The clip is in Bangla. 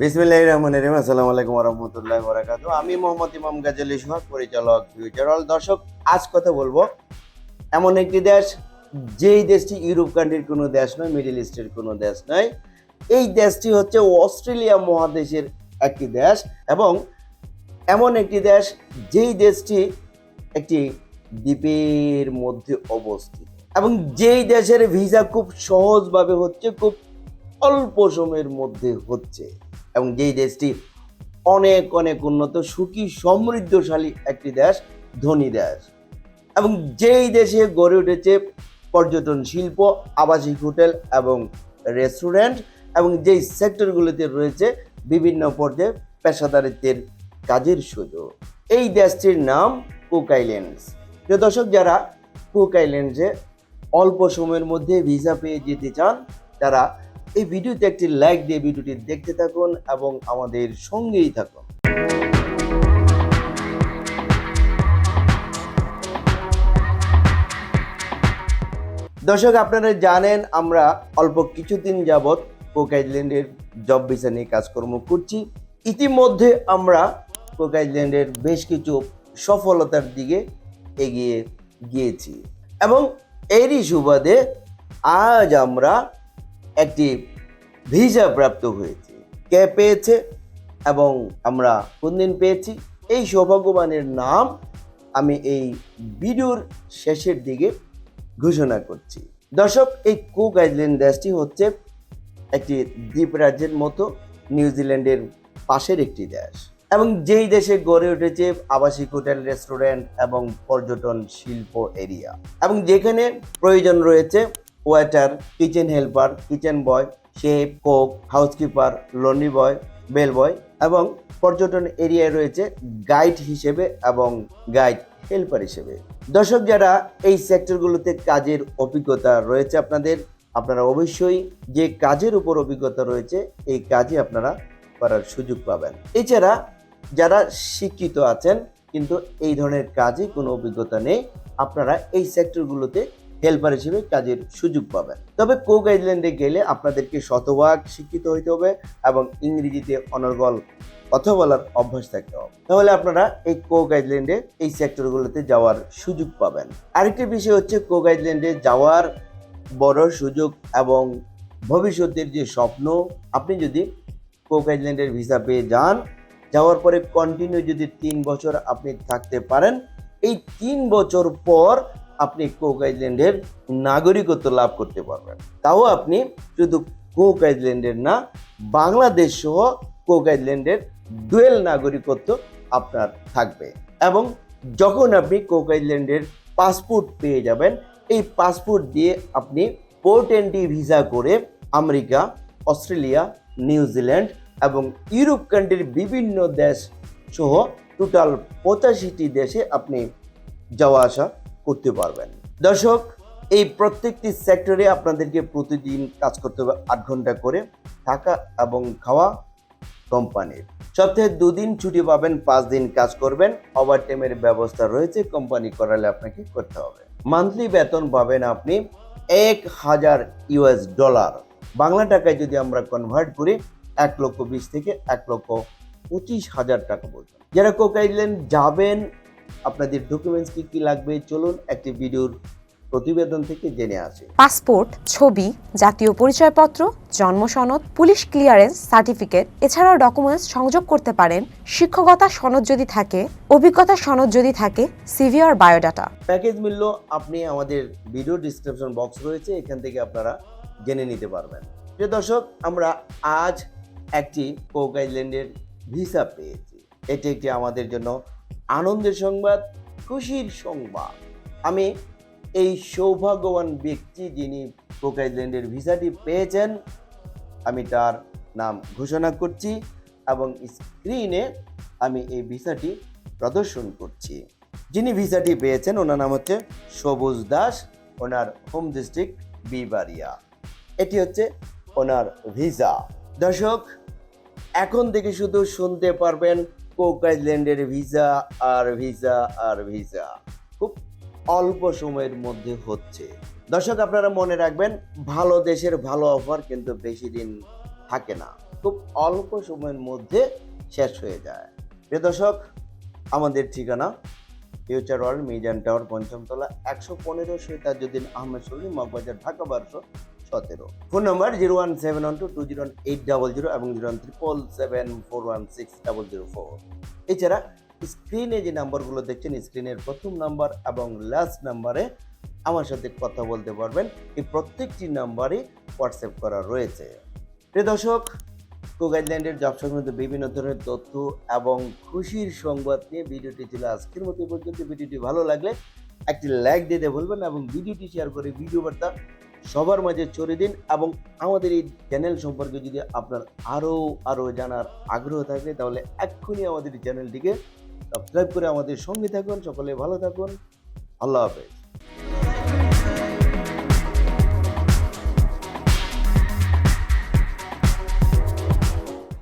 বিসমিল্লাহ রহমান রহিম। আসসালামু আলাইকুম রহমতুল্লাহ বরাকাত আমি মোহাম্মদ ইমাম গাজালি সোহাগ পরিচালক ফিউচার অল দর্শক। আজ কথা বলব এমন একটি দেশ, যেই দেশটি ইউরোপ কান্ট্রির কোনো দেশ নয় মিডিল ইস্টের কোনো দেশ নয়। এই দেশটি হচ্ছে অস্ট্রেলিয়া মহাদেশের একটি দেশ এবং এমন একটি দেশ, যেই দেশটি একটি দ্বীপের মধ্যে অবস্থিত। এবং যেই দেশের ভিসা খুব সহজভাবে হচ্ছে, খুব অল্প সময়ের মধ্যে হচ্ছে। এবং যেই দেশটি অনেক অনেক উন্নত, সুখী, সমৃদ্ধশালী একটি দেশ, ধনী দেশ। এবং যেই দেশে গড়ে উঠেছে পর্যটন শিল্প, আবাসিক হোটেল এবং রেস্টুরেন্ট এবং যেই সেক্টরগুলিতে রয়েছে বিভিন্ন পর্যায়ে পেশাদারিত্বের কাজের সুযোগ। এই দেশটির নাম কুক আইল্যান্ডস। প্রিয় দর্শক, যারা কুক আইল্যান্ডসে অল্প সময়ের মধ্যে ভিসা পেয়ে যেতে চান, তারা এই ভিডিওতে একটি লাইক দিয়ে ভিডিওটি দেখতে থাকুন এবং আমাদের সঙ্গেই থাকুন। দর্শক, আপনারা জানেন, আমরা অল্প কিছুদিন যাবৎ কোক আইল্যান্ডের জব ভিসা নিয়ে কাজকর্ম করছি। ইতিমধ্যে আমরা কোক আইল্যান্ডের বেশ কিছু সফলতার দিকে এগিয়ে গিয়েছি এবং এরই সুবাদে আজ আমরা একটি ভিসা প্রাপ্ত হয়েছে। কে পেয়েছে? এবং আমরা কোন দিন পেয়েছি? এই সৌভাগ্যবানের নাম আমি এই ভিডিওর শেষের দিকে ঘোষণা করছি। দর্শক, এই কুক আইল্যান্ড দেশটি হচ্ছে একটি দ্বীপ রাজ্যের মতো নিউজিল্যান্ডের পাশের একটি দেশ। এবং যেই দেশে গড়ে উঠেছে আবাসিক হোটেল, রেস্টুরেন্ট এবং পর্যটন শিল্প এরিয়া। এবং যেখানে প্রয়োজন রয়েছে waiter kitchen helper kitchen boy chef cook housekeeper laundry boy bell boy এবং পর্যটন এরিয়ায় রয়েছে গাইড হিসেবে এবং গাইড হেল্পার হিসেবে। দর্শক যারা এই সেক্টরগুলোতে কাজের অভিজ্ঞতা রয়েছে আপনাদের, আপনারা অবশ্যই যে কাজের উপর অভিজ্ঞতা রয়েছে, এই কাজে আপনারা করার সুযোগ পাবেন। এছাড়া যারা শিক্ষিত আছেন, কিন্তু এই ধরনের কাজে কোনো অভিজ্ঞতা নেই, আপনারা এই সেক্টরগুলোতে হেল্পার হিসেবে কাজের সুযোগ পাবেন। তবে কোক আইল্যান্ডে গেলে আপনাদেরকে শতভাগ শিক্ষিত হইতে হবে এবং ইংরেজিতে অনর্গল কথা বলার অভ্যাস থাকতে হবে। তাহলে আপনারা এই কোক আইল্যান্ডে এই সেক্টরগুলোতে যাওয়ার সুযোগ পাবেন। আরেকটি বিষয় হচ্ছে কোক আইল্যান্ডে যাওয়ার বড় সুযোগ এবং ভবিষ্যতের যে স্বপ্ন, আপনি যদি কোক আইল্যান্ডের ভিসা পেয়ে যান, যাওয়ার পরে কন্টিনিউ যদি তিন বছর আপনি থাকতে পারেন, এই তিন বছর পর আপনি কোক আইল্যান্ডের নাগরিকত্ব লাভ করতে পারবেন। তাও আপনি শুধু কোক আইল্যান্ডের না, বাংলাদেশ সহ কোক আইল্যান্ডের ডুয়েল নাগরিকত্ব আপনার থাকবে। এবং যখন আপনি কোক আইল্যান্ডের পাসপোর্ট পেয়ে যাবেন, এই পাসপোর্ট দিয়ে আপনি পোর্ট এন্ট্রি ভিসা করে আমেরিকা, অস্ট্রেলিয়া নিউজিল্যান্ড এবং ইউরোপ কান্ট্রির বিভিন্ন দেশ সহ টোটাল পঁচাশিটি দেশে আপনি যাওয়া আসা করতে পারবেন। দর্শক, এই প্রত্যেকটি সেক্টরে আপনাদেরকে প্রতিদিন কাজ করতে হবে আট ঘণ্টা করে থাকা এবং খাওয়া কোম্পানির সপ্তাহে দুদিন ছুটি পাবেন, পাঁচ দিন কাজ করবেন ওভার টাইমের ব্যবস্থা রয়েছে কোম্পানি করালে আপনাকে করতে হবে। মান্থলি বেতন পাবেন আপনি এক হাজার ইউএস ডলার বাংলা টাকায় যদি আমরা কনভার্ট করি, এক লক্ষ বিশ থেকে এক লক্ষ পঁচিশ হাজার টাকা পর্যন্ত। যারা কোক যাবেন আপনাদের ডকুমেন্টস কি কি লাগবে? চলুন একটি ভিডিওর প্রতিবেদন থেকে জেনে আসি। পাসপোর্ট ছবি জাতীয় পরিচয়পত্র জন্ম সনদ পুলিশ ক্লিয়ারেন্স সার্টিফিকেট এছাড়াও ডকুমেন্টস সংযোগ করতে পারেন। শিক্ষকতা সনদ যদি থাকে অভিজ্ঞতা সনদ যদি থাকে সিভি আর বায়োডাটা প্যাকেজ মূল্য আপনি আমাদের ভিডিও ডিসক্রিপশন বক্স রয়েছে এখান থেকে আপনারা জেনে নিতে পারবেন। প্রিয় দর্শক আমরা আজ একটি কোক আইল্যান্ডের ভিসা পেয়েছি। এটি একটি আমাদের জন্য আনন্দের সংবাদ, খুশির সংবাদ। আমি এই সৌভাগ্যবান ব্যক্তি যিনি কোক আইল্যান্ডের ভিসাটি পেয়েছেন, আমি তার নাম ঘোষণা করছি এবং স্ক্রিনে আমি এই ভিসাটি প্রদর্শন করছি। যিনি ভিসাটি পেয়েছেন, ওনার নাম হচ্ছে সবুজ দাস, ওনার হোম ডিস্ট্রিক্ট বিবারিয়া এটি হচ্ছে ওনার ভিসা। দর্শক, এখন থেকে শুধু শুনতে পারবেন কোক আইল্যান্ডের ভিসা, আর ভিসা আর ভিসা। খুব অল্প সময়ের মধ্যে হচ্ছে। দর্শক, আপনারা মনে রাখবেন, ভালো দেশের ভালো অফার কিন্তু বেশি দিন থাকে না। খুব অল্প সময়ের মধ্যে শেষ হয়ে যায়। প্রিয় দর্শক, আমাদের ঠিকানা ফিউচার ওয়ার্ল্ড মিজান টাওয়ার, পঞ্চমতলা, একশো পনেরো সৈতাজুদ্দিন আহমেদ সলিম মগবাজার, ঢাকা, বারোশো। সতেরো। Phone number zero one seven one two two zero eight double zero এবং zero one triple seven four one six double zero four. এছাড়া স্ক্রিনে যে নাম্বারগুলো দেখছেন, স্ক্রিনের প্রথম নাম্বার এবং লাস্ট নাম্বারে আমার সাথে কথা বলতে পারবেন। এই প্রত্যেকটি নাম্বারই হোয়াটসঅ্যাপ করা রয়েছে। প্রিয় দর্শক, কো গাইডল্যান্ডের জব সংক্রান্ত বিভিন্ন ধরনের তথ্য এবং খুশির সংবাদ নিয়ে ভিডিওটি ছিল আজকের মতো পর্যন্ত। ভিডিওটি ভালো লাগলে একটি লাইক দিতে ভুলবেন এবং ভিডিওটি শেয়ার করে ভিডিও বার্তা সবার মাঝে ছড়িয়ে দিন এবং আমাদের এই চ্যানেল সম্পর্কে যদি আপনার আরও আরও জানার আগ্রহ থাকে, তাহলে এক্ষুনি আমাদের চ্যানেলটিকে সাবস্ক্রাইব করে আমাদের সঙ্গে থাকুন। সকলে ভালো থাকুন। আল্লাহ হাফেজ।